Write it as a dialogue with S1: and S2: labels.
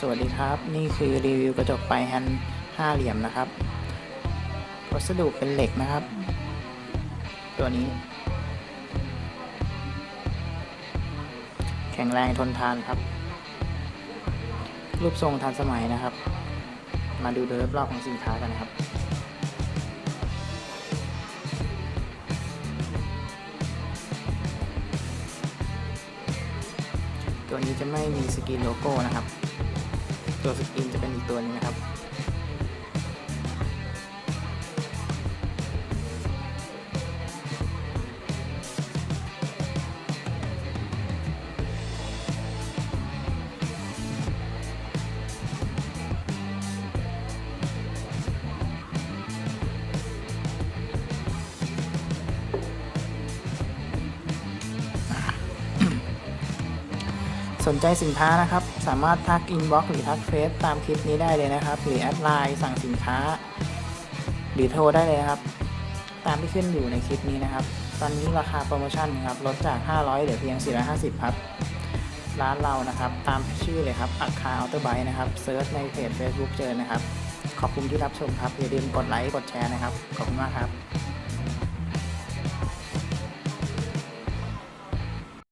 S1: สวัสดีครับ นี่คือรีวิวกระจกไปแฮนด์ห้าเหลี่ยมนะครับวัสดุเป็นเหล็กนะครับ ตัวนี้ แข็งแรงทนทานครับ รูปทรงทันสมัยนะครับ มาดูโดยรอบของสินค้ากันนะครับตัวนี้จะไม่มีสกรีนโลโก้นะครับ ตัวสกินจะเป็นอีกตัวหนึง สนใจสินค้านะครับ สามารถทักอินบ็อกซ์หรือทักเฟซตามคลิปนี้ได้เลยนะครับ หรือแอดไลน์สั่งสินค้า หรือโทรได้เลยครับ ตามที่ขึ้นอยู่ในคลิปนี้นะครับ ตอนนี้ราคาโปรโมชั่นครับลดจาก 500เหลือเพียง 450 ครับ ร้านเรานะครับ ตามชื่อเลยครับอัคคาอัลเตอร์ไบนะครับเซิร์ชในเพจ Facebook เจอนะครับ ขอบคุณที่รับชมครับอย่าลืมกดไลค์กดแชร์นะครับขอบคุณมากครับ